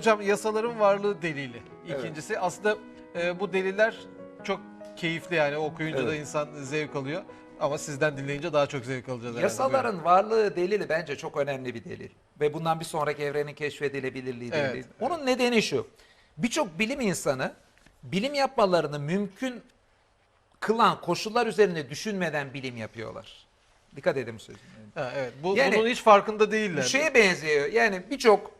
Hocam yasaların varlığı delili. İkincisi aslında e, bu deliller çok keyifli yani okuyunca da Evet. insan zevk alıyor. Ama sizden dinleyince daha çok zevk alacağız herhalde. Yasaların varlığı delili bence çok önemli bir delil. Ve bundan bir sonraki evrenin keşfedilebilirliği Evet, delili. evet. Onun nedeni şu. Birçok bilim insanı bilim yapmalarını mümkün kılan koşullar üzerine düşünmeden bilim yapıyorlar. Dikkat edin bu sözüme. Ha, evet. Bu, Yani- bunun hiç farkında değiller. Şeye benziyor. Yani birçok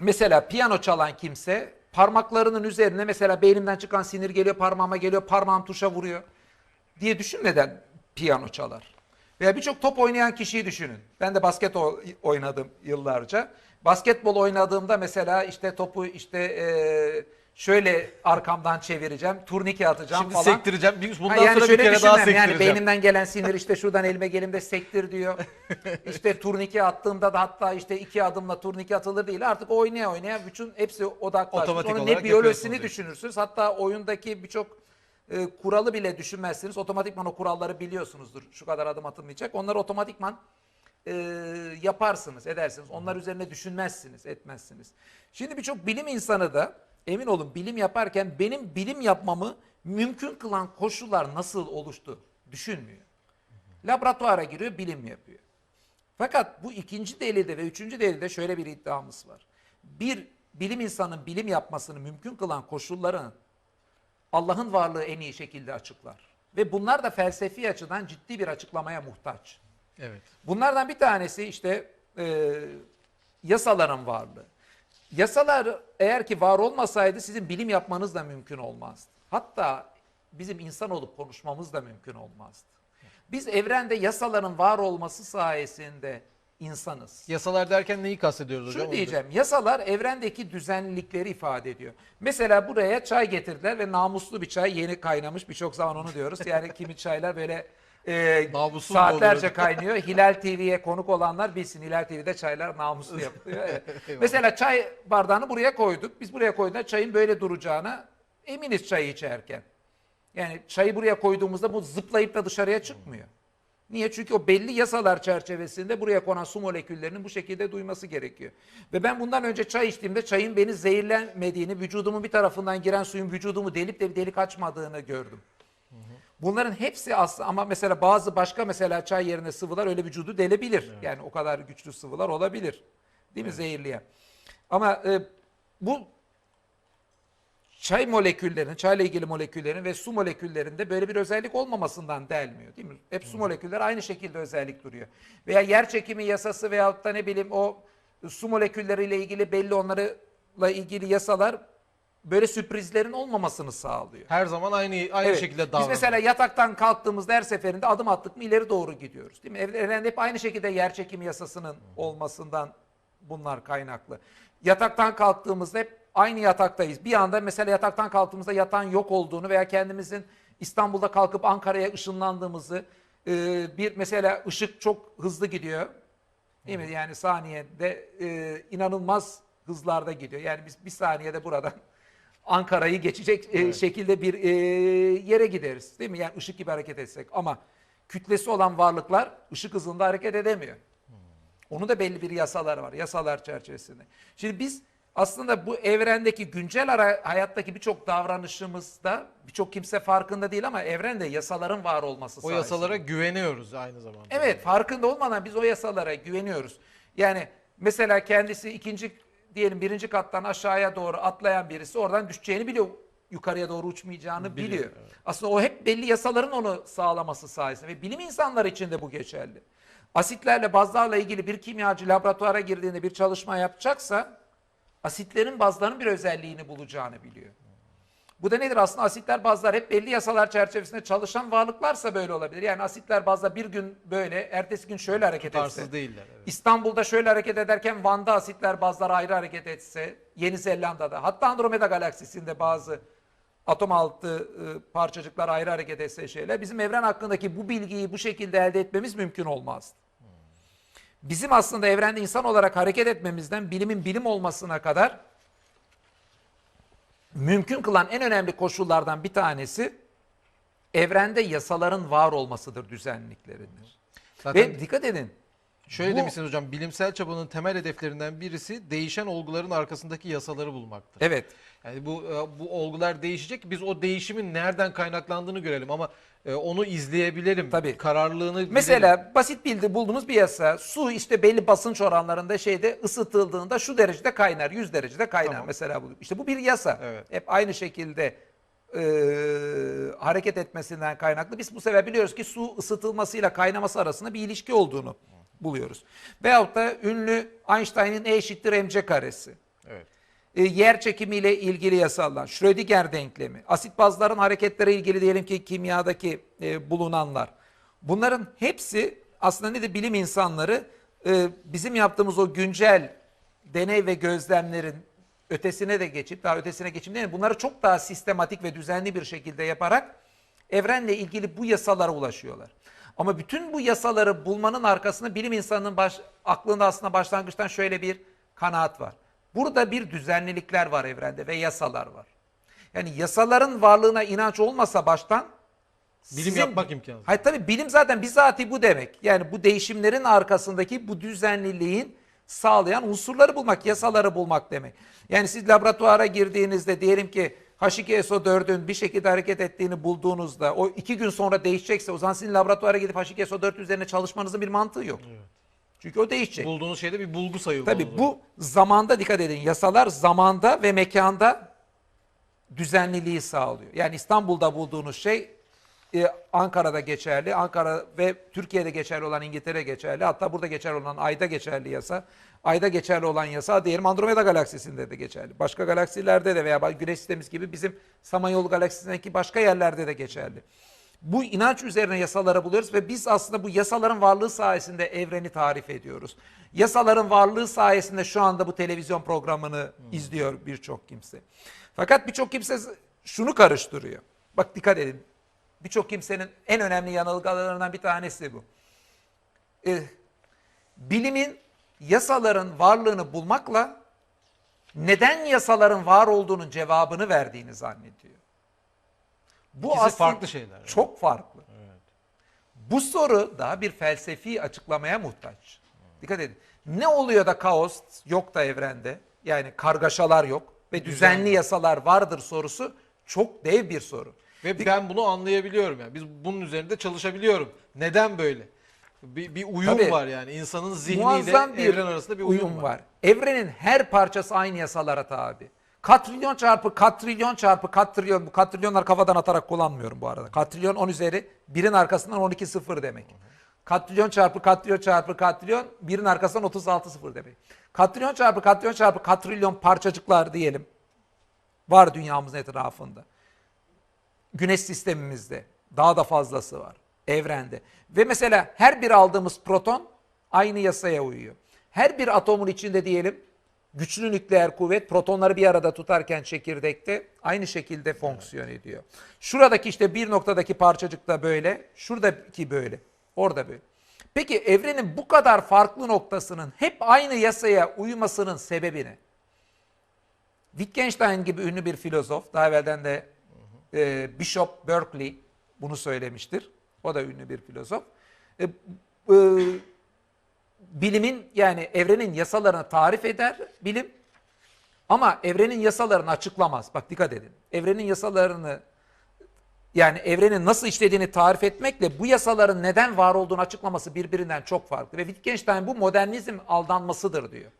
mesela piyano çalan kimse parmaklarının üzerine mesela beynimden çıkan sinir geliyor parmağıma geliyor parmağım tuşa vuruyor diye düşünmeden piyano çalar. Veya birçok top oynayan kişiyi düşünün. Ben de basket oynadım yıllarca. Basketbol oynadığımda mesela işte topu işte eee, şöyle arkamdan çevireceğim, turnike atacağım Şimdi falan. sektireceğim. Bundan Ha, sonra bir şöyle kere daha düşünmem. Yani sektireceğim. beynimden gelen sinir işte şuradan elime gelimde sektir diyor. işte turnike attığımda da hatta işte iki adımla turnike atılır değil. Artık oynaya oynaya bütün hepsi odaklaşmış. Otomatik Onun olarak ne biyolojisini yapıyorsunuz düşünürsünüz. Hatta oyundaki birçok e, kuralı bile düşünmezsiniz. Otomatikman o kuralları biliyorsunuzdur. Şu kadar adım atılmayacak. Onları otomatikman e, yaparsınız, edersiniz. Onlar üzerine düşünmezsiniz, etmezsiniz. Şimdi birçok bilim insanı da emin olun bilim yaparken benim bilim yapmamı mümkün kılan koşullar nasıl oluştu düşünmüyor. Laboratuvara giriyor, bilim yapıyor. Fakat bu ikinci delilde ve üçüncü delilde şöyle bir iddiamız var. Bir bilim insanın bilim yapmasını mümkün kılan koşulların Allah'ın varlığı en iyi şekilde açıklar. Ve bunlar da felsefi açıdan ciddi bir açıklamaya muhtaç. Evet. Bunlardan bir tanesi işte e, yasaların varlığı. Yasalar eğer ki var olmasaydı sizin bilim yapmanız da mümkün olmazdı. Hatta bizim insan olup konuşmamız da mümkün olmazdı. Biz evrende yasaların var olması sayesinde insanız. Yasalar derken neyi kastediyoruz hocam? Şunu diyeceğim. Yasalar evrendeki düzenlilikleri ifade ediyor. Mesela buraya çay getirdiler ve namuslu bir çay yeni kaynamış. Birçok zaman onu diyoruz. Yani kimi çaylar böyle e, Namussuz saatlerce kaynıyor. Hilal TV'ye konuk olanlar bilsin. Hilal TV'de çaylar namuslu yapılıyor. Evet. Mesela çay bardağını buraya koyduk. Biz buraya koyduğunda çayın böyle duracağına eminiz çayı içerken. Yani çayı buraya koyduğumuzda bu zıplayıp da dışarıya çıkmıyor. Niye? Çünkü o belli yasalar çerçevesinde buraya konan su moleküllerinin bu şekilde duyması gerekiyor. Ve ben bundan önce çay içtiğimde çayın beni zehirlenmediğini, vücudumun bir tarafından giren suyun vücudumu delip de bir delik açmadığını gördüm. Bunların hepsi aslında ama mesela bazı başka mesela çay yerine sıvılar öyle vücudu delebilir. Yani o kadar güçlü sıvılar olabilir. Değil mi zehirleyen? Ama e, bu çay moleküllerinin, çayla ilgili moleküllerin ve su moleküllerinde böyle bir özellik olmamasından delmiyor değil mi? Hep su molekülleri aynı şekilde özellik duruyor. Veya yer çekimi yasası veyahut da ne bileyim o su molekülleriyle ilgili belli onlarla ilgili yasalar böyle sürprizlerin olmamasını sağlıyor. Her zaman aynı aynı Evet. şekilde Biz davranıyor. mesela yataktan kalktığımızda her seferinde adım attık mı ileri doğru gidiyoruz. Değil mi? Ev- Evrende hep aynı şekilde yer çekimi yasasının olmasından bunlar kaynaklı. Yataktan kalktığımızda hep aynı yataktayız. Bir anda mesela yataktan kalktığımızda yatağın yok olduğunu veya kendimizin İstanbul'da kalkıp Ankara'ya ışınlandığımızı e, bir mesela ışık çok hızlı gidiyor. Değil mi? Yani saniyede e, inanılmaz hızlarda gidiyor. Yani biz bir saniyede buradan Ankara'yı geçecek e, şekilde bir e, yere gideriz. Değil mi? Yani ışık gibi hareket etsek. Ama kütlesi olan varlıklar ışık hızında hareket edemiyor. Onun da belli bir yasaları var. Yasalar çerçevesinde. Şimdi biz aslında bu evrendeki güncel ara- hayattaki birçok davranışımızda birçok kimse farkında değil ama evrende yasaların var olması o sayesinde. yasalara güveniyoruz aynı zamanda. Evet farkında olmadan biz o yasalara güveniyoruz. Yani mesela kendisi ikinci diyelim birinci kattan aşağıya doğru atlayan birisi oradan düşeceğini biliyor. Yukarıya doğru uçmayacağını biliyor. Biliyor, Aslında o hep belli yasaların onu sağlaması sayesinde ve bilim insanları için de bu geçerli. Asitlerle bazlarla ilgili bir kimyacı laboratuvara girdiğinde bir çalışma yapacaksa asitlerin bazların bir özelliğini bulacağını biliyor. Bu da nedir aslında asitler bazlar hep belli yasalar çerçevesinde çalışan varlıklarsa böyle olabilir. Yani asitler bazda bir gün böyle, ertesi gün şöyle hareket Tutarsız etse. değiller. Evet. İstanbul'da şöyle hareket ederken Van'da asitler bazlar ayrı hareket etse, Yeni Zelanda'da hatta Andromeda galaksisinde bazı atom altı e, parçacıklar ayrı hareket etse şeyler bizim evren hakkındaki bu bilgiyi bu şekilde elde etmemiz mümkün olmaz. Bizim aslında evrende insan olarak hareket etmemizden bilimin bilim olmasına kadar mümkün kılan en önemli koşullardan bir tanesi evrende yasaların var olmasıdır, düzenlikleridir. Zaten Ve dikkat edin, Şöyle Bu- demişsiniz hocam, bilimsel çabanın temel hedeflerinden birisi değişen olguların arkasındaki yasaları bulmaktır. Evet. Yani bu e, bu olgular değişecek. Biz o değişimin nereden kaynaklandığını görelim ama e, onu izleyebilelim. Tabii. Kararlılığını bilelim. Mesela basit bildi bulduğumuz bir yasa. Su işte belli basınç oranlarında şeyde ısıtıldığında şu derecede kaynar, 100 derecede kaynar Tamam. mesela bu. İşte bu bir yasa. Evet. Hep aynı şekilde e, hareket etmesinden kaynaklı. Biz bu sefer biliyoruz ki su ısıtılmasıyla kaynaması arasında bir ilişki olduğunu buluyoruz. Veyahut da ünlü Einstein'ın E eşittir mc karesi. Evet. E, yer çekimiyle ilgili yasallar, Schrödinger denklemi, asit bazların hareketlere ilgili diyelim ki kimyadaki e, bulunanlar. Bunların hepsi aslında ne de bilim insanları e, bizim yaptığımız o güncel deney ve gözlemlerin ötesine de geçip daha ötesine geçip değil mi? bunları çok daha sistematik ve düzenli bir şekilde yaparak evrenle ilgili bu yasalara ulaşıyorlar. Ama bütün bu yasaları bulmanın arkasında bilim insanının baş, aklında aslında başlangıçtan şöyle bir kanaat var. Burada bir düzenlilikler var evrende ve yasalar var. Yani yasaların varlığına inanç olmasa baştan Bilim yapmak imkansız. Hayır tabii bilim zaten bizatihi bu demek. Yani bu değişimlerin arkasındaki bu düzenliliğin sağlayan unsurları bulmak, yasaları bulmak demek. Yani siz laboratuvara girdiğinizde diyelim ki H2SO4'ün bir şekilde hareket ettiğini bulduğunuzda o iki gün sonra değişecekse o zaman sizin laboratuvara gidip H2SO4 üzerine çalışmanızın bir mantığı yok. Çünkü o değişecek. Bulduğunuz şeyde bir bulgu sayılmalı. Tabii bu zamanda dikkat edin. Yasalar zamanda ve mekanda düzenliliği sağlıyor. Yani İstanbul'da bulduğunuz şey e, Ankara'da geçerli. Ankara ve Türkiye'de geçerli olan İngiltere geçerli. Hatta burada geçerli olan Ay'da geçerli yasa. Ay'da geçerli olan yasa diyelim Andromeda galaksisinde de geçerli. Başka galaksilerde de veya Güneş sistemimiz gibi bizim Samanyolu galaksisindeki başka yerlerde de geçerli. Bu inanç üzerine yasaları buluyoruz ve biz aslında bu yasaların varlığı sayesinde evreni tarif ediyoruz. Yasaların varlığı sayesinde şu anda bu televizyon programını izliyor birçok kimse. Fakat birçok kimse şunu karıştırıyor. Bak dikkat edin. Birçok kimsenin en önemli yanılgılarından bir tanesi bu. Ee, bilimin yasaların varlığını bulmakla neden yasaların var olduğunun cevabını verdiğini zannediyor. Bu İkisi aslında farklı şeyler. Çok farklı. Bu soru daha bir felsefi açıklamaya muhtaç. Dikkat edin. Ne oluyor da kaos yok da evrende? Yani kargaşalar yok ve düzenli Düzenli. yasalar vardır sorusu çok dev bir soru. Ve ben bunu anlayabiliyorum yani. Biz bunun üzerinde çalışabiliyorum. Neden böyle? Bir, bir uyum Tabii. var yani. İnsanın zihniyle Muazzam bir evren arasında bir uyum, var. Evrenin her parçası aynı yasalara tabi. Katrilyon çarpı katrilyon çarpı katrilyon. Bu katrilyonlar kafadan atarak kullanmıyorum bu arada. Katrilyon 10 üzeri birin arkasından 12 sıfır demek. Katrilyon çarpı katrilyon çarpı katrilyon birin arkasından 36 sıfır demek. Katrilyon çarpı katrilyon çarpı katrilyon parçacıklar diyelim. Var dünyamızın etrafında. Güneş sistemimizde daha da fazlası var evrende. Ve mesela her bir aldığımız proton aynı yasaya uyuyor. Her bir atomun içinde diyelim güçlü nükleer kuvvet protonları bir arada tutarken çekirdekte aynı şekilde fonksiyon ediyor. Şuradaki işte bir noktadaki parçacık da böyle, şuradaki böyle, orada böyle. Peki evrenin bu kadar farklı noktasının hep aynı yasaya uymasının sebebi ne? Wittgenstein gibi ünlü bir filozof, daha evvelden de e, Bishop Berkeley bunu söylemiştir. O da ünlü bir filozof. E, e, bilimin yani evrenin yasalarını tarif eder bilim ama evrenin yasalarını açıklamaz. Bak dikkat edin. Evrenin yasalarını yani evrenin nasıl işlediğini tarif etmekle bu yasaların neden var olduğunu açıklaması birbirinden çok farklı. Ve Wittgenstein bu modernizm aldanmasıdır diyor.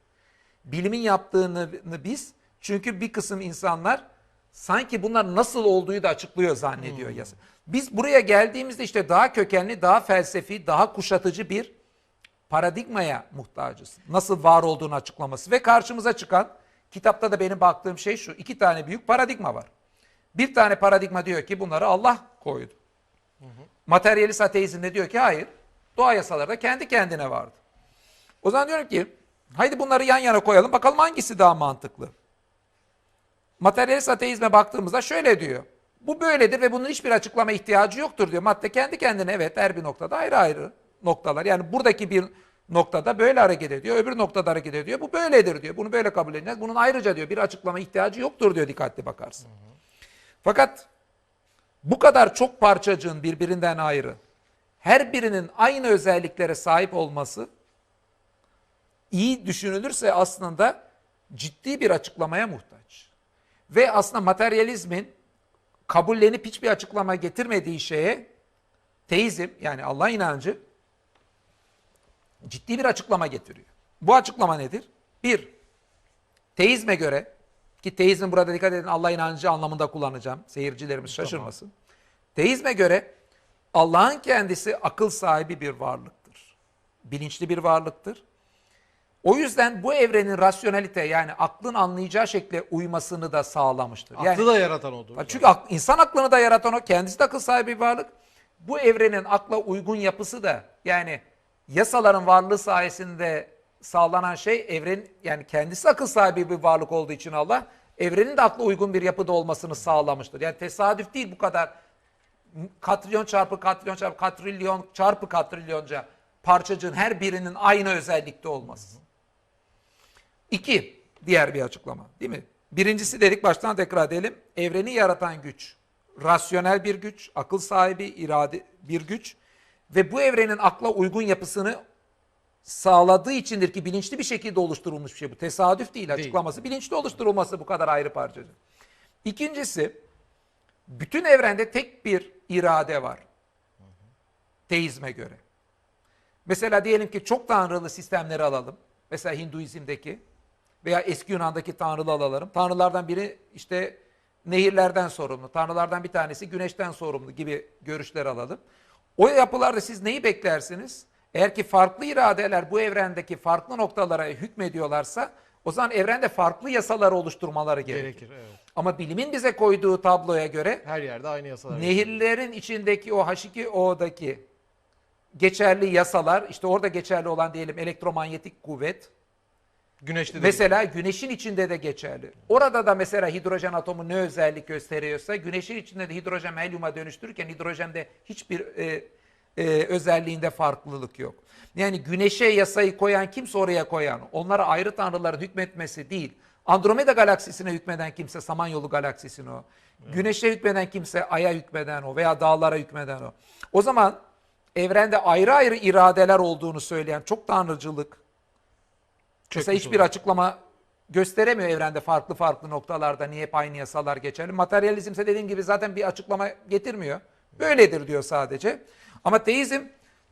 Bilimin yaptığını biz çünkü bir kısım insanlar sanki bunlar nasıl olduğu da açıklıyor zannediyor yasa. Biz buraya geldiğimizde işte daha kökenli, daha felsefi, daha kuşatıcı bir paradigmaya muhtacız. Nasıl var olduğunu açıklaması ve karşımıza çıkan kitapta da benim baktığım şey şu. iki tane büyük paradigma var. Bir tane paradigma diyor ki bunları Allah koydu. Materyalist ateizm de diyor ki hayır. Doğa yasaları da kendi kendine vardı. O zaman diyorum ki haydi bunları yan yana koyalım bakalım hangisi daha mantıklı. Materyalist ateizme baktığımızda şöyle diyor. Bu böyledir ve bunun hiçbir açıklama ihtiyacı yoktur diyor. Madde kendi kendine evet her bir noktada ayrı ayrı noktalar. Yani buradaki bir noktada böyle hareket ediyor, öbür noktada hareket ediyor. Bu böyledir diyor. Bunu böyle kabul edeceğiz. Bunun ayrıca diyor bir açıklama ihtiyacı yoktur diyor dikkatli bakarsın. Fakat bu kadar çok parçacığın birbirinden ayrı, her birinin aynı özelliklere sahip olması iyi düşünülürse aslında ciddi bir açıklamaya muhtaç. Ve aslında materyalizmin kabullenip hiçbir açıklama getirmediği şeye teizm yani Allah inancı ciddi bir açıklama getiriyor. Bu açıklama nedir? Bir, teizme göre ki teizmin burada dikkat edin Allah inancı anlamında kullanacağım. Seyircilerimiz şaşırmasın. Teizme göre Allah'ın kendisi akıl sahibi bir varlıktır. Bilinçli bir varlıktır. O yüzden bu evrenin rasyonelite yani aklın anlayacağı şekle uymasını da sağlamıştır. Yani Aklı da yaratan odur. çünkü ak- insan aklını da yaratan o, kendisi de akıl sahibi bir varlık. Bu evrenin akla uygun yapısı da yani yasaların varlığı sayesinde sağlanan şey evren yani kendisi akıl sahibi bir varlık olduğu için Allah evrenin de akla uygun bir yapıda olmasını sağlamıştır. Yani tesadüf değil bu kadar katrilyon çarpı katrilyon çarpı katrilyon çarpı katrilyonca parçacığın her birinin aynı özellikte olması. İki, diğer bir açıklama değil mi? Birincisi dedik baştan tekrar edelim. Evreni yaratan güç, rasyonel bir güç, akıl sahibi, irade bir güç ve bu evrenin akla uygun yapısını sağladığı içindir ki bilinçli bir şekilde oluşturulmuş bir şey bu. Tesadüf değil açıklaması. Bilinçli oluşturulması bu kadar ayrı parçacık. İkincisi, bütün evrende tek bir irade var. Teizme göre. Mesela diyelim ki çok tanrılı sistemleri alalım. Mesela Hinduizm'deki veya eski Yunan'daki tanrılı alalım. Tanrılardan biri işte nehirlerden sorumlu. Tanrılardan bir tanesi güneşten sorumlu gibi görüşler alalım. O yapılarda siz neyi beklersiniz? Eğer ki farklı iradeler bu evrendeki farklı noktalara hükmediyorlarsa o zaman evrende farklı yasaları oluşturmaları gerekir. Gerekir. Evet. Ama bilimin bize koyduğu tabloya göre Her yerde aynı yasalar. Nehirlerin içindeki o H2O'daki geçerli yasalar, işte orada geçerli olan diyelim elektromanyetik kuvvet, Güneşte de mesela güneşin içinde de geçerli. Orada da mesela hidrojen atomu ne özellik gösteriyorsa, güneşin içinde de hidrojen helyuma dönüştürürken hidrojende hiçbir e, e, özelliğinde farklılık yok. Yani güneşe yasayı koyan kimse oraya koyan, onlara ayrı tanrıların hükmetmesi değil. Andromeda galaksisine hükmeden kimse Samanyolu galaksisine o. Güneşe hükmeden kimse Ay'a hükmeden o veya dağlara hükmeden o. O zaman evrende ayrı ayrı iradeler olduğunu söyleyen çok tanrıcılık, Mesela Çökmüş hiçbir olur. açıklama gösteremiyor evrende farklı farklı noktalarda niye hep aynı yasalar geçerli. Materyalizmse dediğim gibi zaten bir açıklama getirmiyor. Böyledir diyor sadece. Ama teizm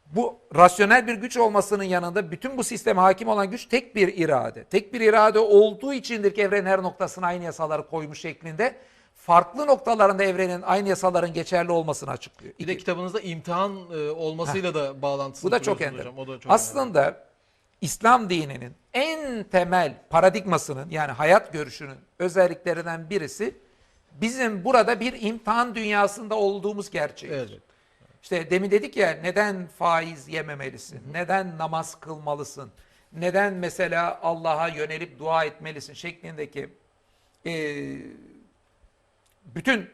bu rasyonel bir güç olmasının yanında bütün bu sisteme hakim olan güç tek bir irade. Tek bir irade olduğu içindir ki evrenin her noktasına aynı yasaları koymuş şeklinde farklı noktalarında evrenin aynı yasaların geçerli olmasını açıklıyor. Bir de kitabınızda imtihan e, olmasıyla da bağlantısı Bu da çok ender. hocam. O da çok Aslında İslam dininin en temel paradigmasının yani hayat görüşünün özelliklerinden birisi bizim burada bir imtihan dünyasında olduğumuz gerçeği. Evet. İşte demin dedik ya neden faiz yememelisin? Neden namaz kılmalısın? Neden mesela Allah'a yönelip dua etmelisin şeklindeki eee, bütün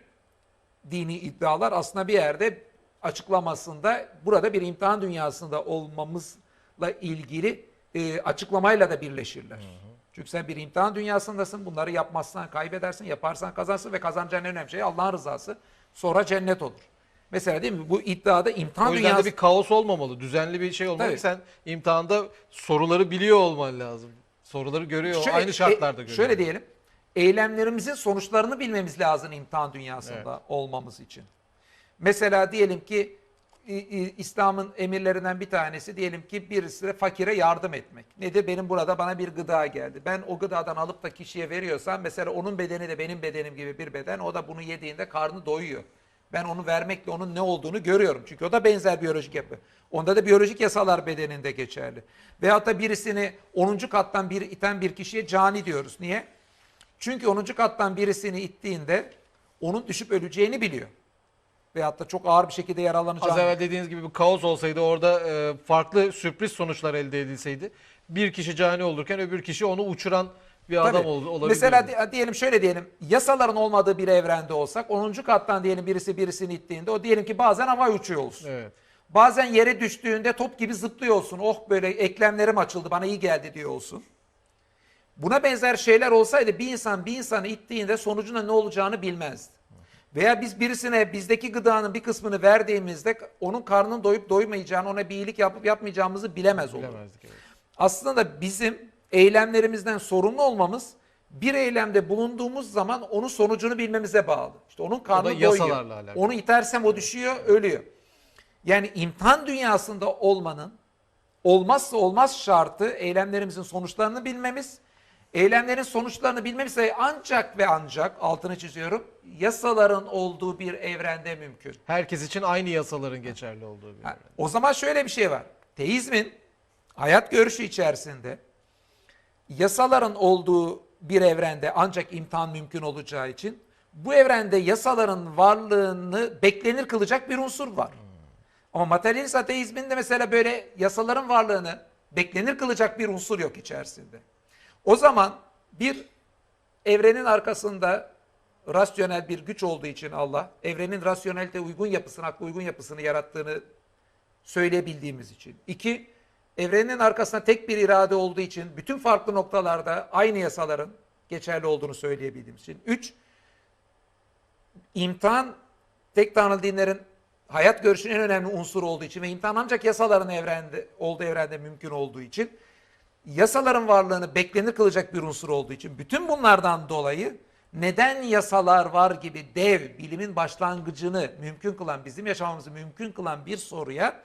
dini iddialar aslında bir yerde açıklamasında burada bir imtihan dünyasında olmamızla ilgili e, açıklamayla da birleşirler. Çünkü sen bir imtihan dünyasındasın. Bunları yapmazsan kaybedersin, yaparsan kazansın ve kazanacağın en önemli şey Allah'ın rızası. Sonra cennet olur. Mesela değil mi? Bu iddiada imtihan O yüzden dünyası de bir kaos olmamalı. Düzenli bir şey olmalı. Tabii. Sen imtihanda soruları biliyor olman lazım. Soruları görüyor. aynı şartlarda e, görüyor. Şöyle diyelim. Eylemlerimizin sonuçlarını bilmemiz lazım imtihan dünyasında olmamız için. Mesela diyelim ki İslam'ın emirlerinden bir tanesi diyelim ki birisi de fakire yardım etmek. Nedir? Benim burada bana bir gıda geldi. Ben o gıdadan alıp da kişiye veriyorsam mesela onun bedeni de benim bedenim gibi bir beden. O da bunu yediğinde karnı doyuyor. Ben onu vermekle onun ne olduğunu görüyorum. Çünkü o da benzer biyolojik yapı. Onda da biyolojik yasalar bedeninde geçerli. Veyahut da birisini 10. kattan bir iten bir kişiye cani diyoruz. Niye? Çünkü 10. kattan birisini ittiğinde onun düşüp öleceğini biliyor. Veyahut da çok ağır bir şekilde Az yaralanacağını. evvel dediğiniz gibi bir kaos olsaydı orada e, farklı sürpriz sonuçlar elde edilseydi bir kişi cani olurken öbür kişi onu uçuran bir adam Tabii. ol, olabilir. Mesela di- diyelim şöyle diyelim. Yasaların olmadığı bir evrende olsak 10. kattan diyelim birisi birisini ittiğinde o diyelim ki bazen havaya uçuyor olsun. Evet. Bazen yere düştüğünde top gibi zıplıyor olsun. Oh böyle eklemlerim açıldı bana iyi geldi diyor olsun. Buna benzer şeyler olsaydı bir insan bir insanı ittiğinde sonucunda ne olacağını bilmezdi. Veya biz birisine bizdeki gıdanın bir kısmını verdiğimizde onun karnının doyup doymayacağını, ona bir iyilik yapıp yapmayacağımızı bilemez olur. Bilemezdik evet. aslında bizim eylemlerimizden sorumlu olmamız bir eylemde bulunduğumuz zaman onun sonucunu bilmemize bağlı. İşte onun karnı doyuyor. yasalarla alakalı. Onu itersem o düşüyor, ölüyor. Yani imtihan dünyasında olmanın olmazsa olmaz şartı eylemlerimizin sonuçlarını bilmemiz. Eylemlerin sonuçlarını bilmemiz ancak ve ancak altını çiziyorum yasaların olduğu bir evrende mümkün. Herkes için aynı yasaların geçerli olduğu bir Ha, evren. O zaman şöyle bir şey var. Teizmin hayat görüşü içerisinde yasaların olduğu bir evrende ancak imtihan mümkün olacağı için bu evrende yasaların varlığını beklenir kılacak bir unsur var. Ama materyalist ateizminde mesela böyle yasaların varlığını beklenir kılacak bir unsur yok içerisinde. O zaman bir evrenin arkasında rasyonel bir güç olduğu için Allah, evrenin rasyonelite uygun yapısını, akla uygun yapısını yarattığını söyleyebildiğimiz için. İki, evrenin arkasında tek bir irade olduğu için bütün farklı noktalarda aynı yasaların geçerli olduğunu söyleyebildiğimiz için. Üç, imtihan tek tanrılı dinlerin hayat görüşünün en önemli unsuru olduğu için ve imtihan ancak yasaların evrende, olduğu evrende mümkün olduğu için yasaların varlığını beklenir kılacak bir unsur olduğu için bütün bunlardan dolayı neden yasalar var gibi dev bilimin başlangıcını mümkün kılan bizim yaşamamızı mümkün kılan bir soruya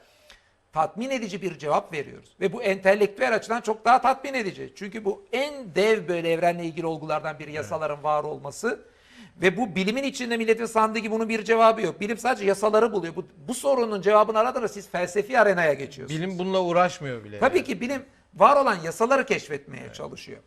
tatmin edici bir cevap veriyoruz. Ve bu entelektüel açıdan çok daha tatmin edici. Çünkü bu en dev böyle evrenle ilgili olgulardan biri yasaların var olması. Ve bu bilimin içinde milletin sandığı gibi bunun bir cevabı yok. Bilim sadece yasaları buluyor. Bu, bu sorunun cevabını aradığında siz felsefi arenaya geçiyorsunuz. Bilim bununla uğraşmıyor bile. Tabii ki bilim var olan yasaları keşfetmeye çalışıyor.